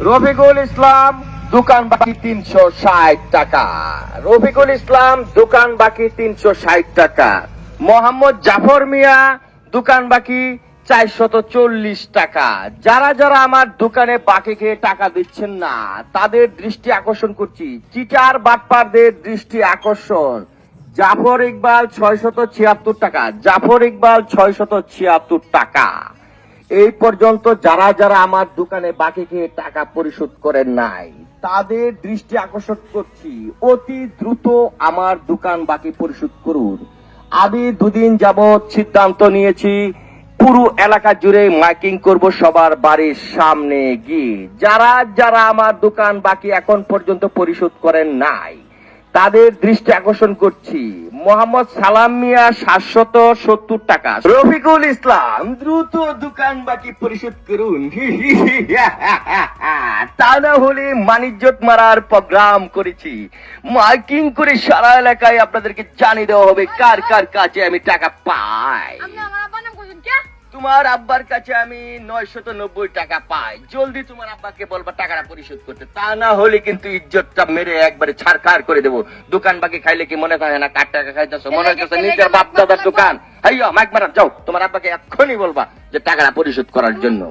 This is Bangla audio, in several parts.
রফিকুল ইসলাম, দোকান বাকি তিনশো ষাট টাকা। রফিকুল ইসলাম, দোকান বাকি তিনশো ষাট টাকা। মোহাম্মদ জাফর মিয়া, দোকান বাকি চারশত চল্লিশ টাকা। যারা যারা আমার দোকানে বাকি খেয়ে টাকা দিচ্ছেন না, তাদের দৃষ্টি আকর্ষণ করছি। চিটার বাটপারদের দৃষ্টি আকর্ষণ। জাফর ইকবাল ছয়শত ছিয়াত্তর টাকা। জাফর ইকবাল ছয়শত ছিয়াত্তর টাকা। এই পর্যন্ত যারা যারা আমার দোকানে বাকি খেয়ে টাকা পরিশোধ করেন নাই, তাদের দৃষ্টি আকর্ষণ করছি। অতি দ্রুত আমার দোকান বাকি পরিশোধ করুন। আমি দুদিন যাবৎ সিদ্ধান্ত নিয়েছি, পুরো এলাকা জুড়ে মাইকিং করব সবার বাড়ির সামনে গিয়ে। যারা যারা আমার দোকান বাকি এখন পর্যন্ত পরিশোধ করেন নাই তাদের দৃষ্টি আকর্ষণ করছি। মোহাম্মদ সালাম মিয়া, সাতশত সত্তর টাকা। রফিকুল ইসলাম, দ্রুত দোকান বাকি পরিশোধ করুন। তা না হলে মানিজ্যত মারার প্রোগ্রাম করেছি। মাইকিং করে সারা এলাকায় আপনাদেরকে জানিয়ে দেওয়া হবে কার কার কাছে আমি টাকা পাই। তোমার আব্বার কাছে আমি নয়শত নব্বই টাকা পাই জলদি তোমার আব্বাকে বলবা টাকাটা পরিশোধ করতে তা না হলে কিন্তু ইজ্জতটা মেরে একবারে ছাড়খাড় করে দেবো দোকান বাকি খাইলে কি মনে থাকে না কার টাকা খাইতেছো মনে হচ্ছে নিজের বাপ দাদার দোকান হাইয়া মাইক মারা যাও তোমার আব্বাকে এক্ষুনি বলবা যে টাকাটা পরিশোধ করার জন্য।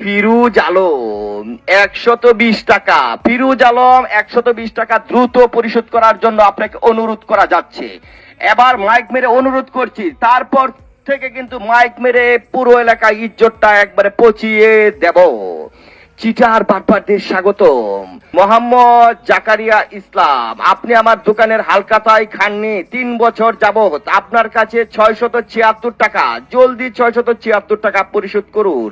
ফিরুজ আলম একশত বিশ টাকা ফিরুজ আলম একশত বিশ টাকা দ্রুত পরিশোধ করার জন্য আপনাকে অনুরোধ করা যাচ্ছে এবার মাইক মেরে অনুরোধ করছি তারপর থেকে কিন্তু মাইক মেরে পুরো এলাকায় ইজ্জতটা একবারে পচিয়ে দেব। চিটার বাটপারদের স্বাগতম। মোহাম্মদ জাকারিয়া ইসলাম, আপনি আমার দোকানের হালকাতায় খাননি, তিন বছর যাবত আপনার কাছে ছয়শত ছিয়াত্তর টাকা। জলদি ছয়শত ছিয়াত্তর টাকা পরিশোধ করুন।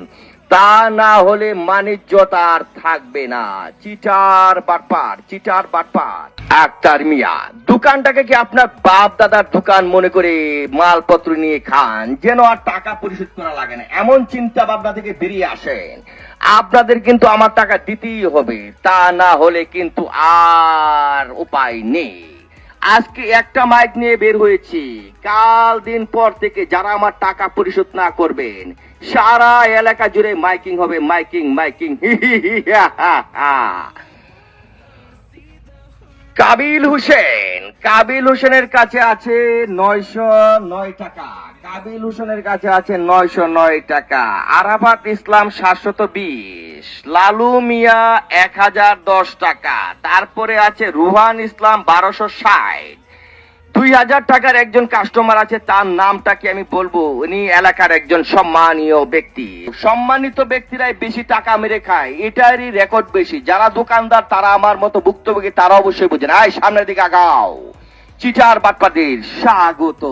তা না হলে মানিজ্যত আর থাকবে না। চিটার বাটপার চিটার বাটপার। আক্তার মিয়া, দোকানটাকে কি আপনার বাপ দাদার দোকান মনে করে মালপত্র নিয়ে খান? যেন আর টাকা পরিশোধ করা লাগে না। এমন চিন্তা ভাবনা থেকে বেরিয়ে আসেন। আপনাদের কিন্তু আমার টাকা দিতেই হবে। তা না হলে কিন্তু আর উপায় নেই। আজকে একটা মাইক নিয়ে বের হয়েছি কাল দিন পর থেকে যারা আমার টাকা পরিশোধ না করবেন, সারা এলাকা জুড়ে মাইকিং হবে, মাইকিং মাইকিং। কাবিল হোসেন। কাবিল হোসেনের কাছে আছে নয়শো নয় টাকা। কাবিল হোসেনের কাছে আছে নয়শো নয় টাকা। আরাফাত ইসলাম সাতশত বিশ। লালু মিয়া এক হাজার দশ টাকা। তারপরে আছে রুহান ইসলাম বারোশো ষাট। দুই হাজার টাকার একজন কাস্টমার আছে, তার নামটা কি আমি বলব? উনি এলাকার একজন সম্মানীয় ব্যক্তি। সম্মানিত ব্যক্তিরাই বেশি টাকা মেরে খায়। এটারই রেকর্ড বেশি। যারা দোকানদার, তারা আমার মতো ভুক্তভোগী, তারা অবশ্যই বুঝেন আয় সামনের দিকে আগাও। চিটার বাটপাদের স্বাগত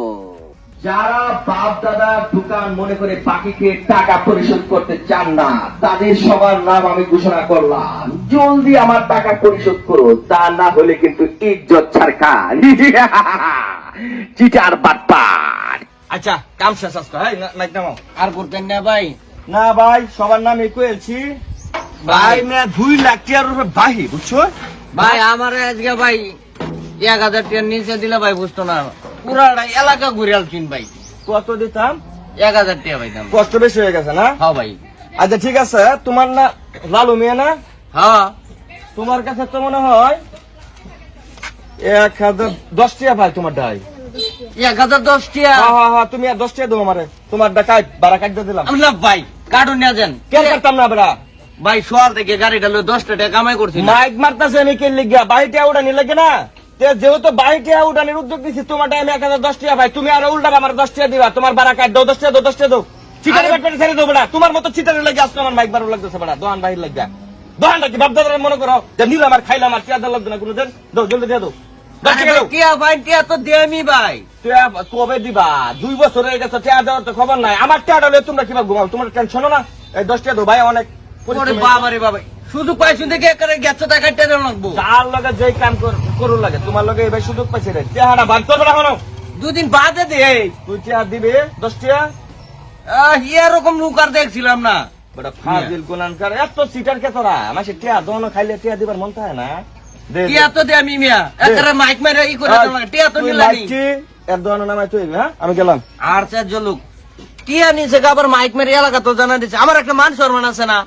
যারা বাপ দাদা দোকান মনে করে বাকি খেয়ে টাকা পরিশোধ করতে চান না তাদের সবার নাম আমি ঘোষণা করলাম। জলদি আমার টাকা পরিশোধ করো তা না হলে কিন্তু ইজ্জত ছাড়খা। চিটার বাটপার। আচ্ছা কাম শেষ হ্যাঁ নামাও। আর করতেন না ভাই। না ভাই সবার নাম একটু এলছি ভাই মেয়ে দুই লাখ টিয়ার রূপে বাহি বুঝছ? ভাই আমার আজকে ভাই এক হাজার টাকার নিচে দিলে ভাই বুঝতো না। পুরাটা এলাকা ঘুরে আলছিন ভাই। কত দিতাম? এক হাজার টাকা ভাই দাম কষ্ট বেশি হয়ে গেছে না? হ্যাঁ ভাই। আচ্ছা ঠিক আছে তোমার না লালু মেয়ে না? হ্যাঁ। তোমার কাছে তো মনে হয় এক হাজার দশ টিয়া ভাই তোমার ডাই। এক হাজার দশ টাকা হ্যাঁ হ্যাঁ হ্যাঁ তুমি আর দশ টিয়া দেবো আমারে। তোমার ডাকাই বারা কাটতে দিলাম। আমি না ভাই কার্টুন নিয়ে যান। কেন কাটতাম না বেড়া? ভাই শহর থেকে গাড়িটা লো দশটা টাকা কামাই করছি মাইক মারতাছে আমি কে লিখিয়া বাড়িতে উড়ানি লাগে না? যেহেতু বাড়িতে উড়ানির উদ্যোগ দিছি তোমার টাইমে এক হাজার দশ টাকা ভাই তুমি আর উল্টা আমার দশ টাকা দিবা। তোমার বারা কাট দাও দশ টাকা দাও দশ টাকা দাও। চিটারে ব্যাটপাটে ছেড়ে দাও বেড়া। তোমার মতো চিটারে লাগে আজকে আমার মাইক বারো লাগতেছে বেড়া। দোহান বাহির লাগা দোহানটা কি বাপদাদার মনে করো? যে নিলাম আর খাইলাম আর টিয়া লাগবে না কোনো দিন দাও জলদি দিয়ে দাও। কবে দিবা? দুই বছর হয়ে গেছে টিয়া দেওয়ার তো খবর নাই। আমার টিয়া ডালে তোমরা কিবা ঘুমাও। তোমার টেনশন না। এই দশ টাকা ভাই অনেক ওরে পরিশ্রম বাবা রে বাবা শুধু পাইছুন দেখে একেবারে গেছো টাকা টেনে লাগবো। যার লগে যেই কাম কর- করু লাগে তোমার লগে এবার সুযোগ পাইছে রে। ভাগ করবে না দুদিন বাদে দে তুই দিবে দশ টিয়া? আহ, এরকম লোক দেখছিলাম না। বড় ফাজিল এত সিটার কে তোরা? আমার সে টিয়া দোনো খাইলে টিয়া দিবার মন থাকে না। টিয়া তো দে আমি মিয়া। একেবারে মাইক মেরে ই করে টিয়া তো লাইটটি, এর দোনো নামাই তুই হ্যাঁ? আমি গেলাম। আর চারজন লোক। টিয়া নিচে আবার মাইক মেরে এলাকা তো জানা দিচ্ছে আমার একটা মান সম্মান আছে না।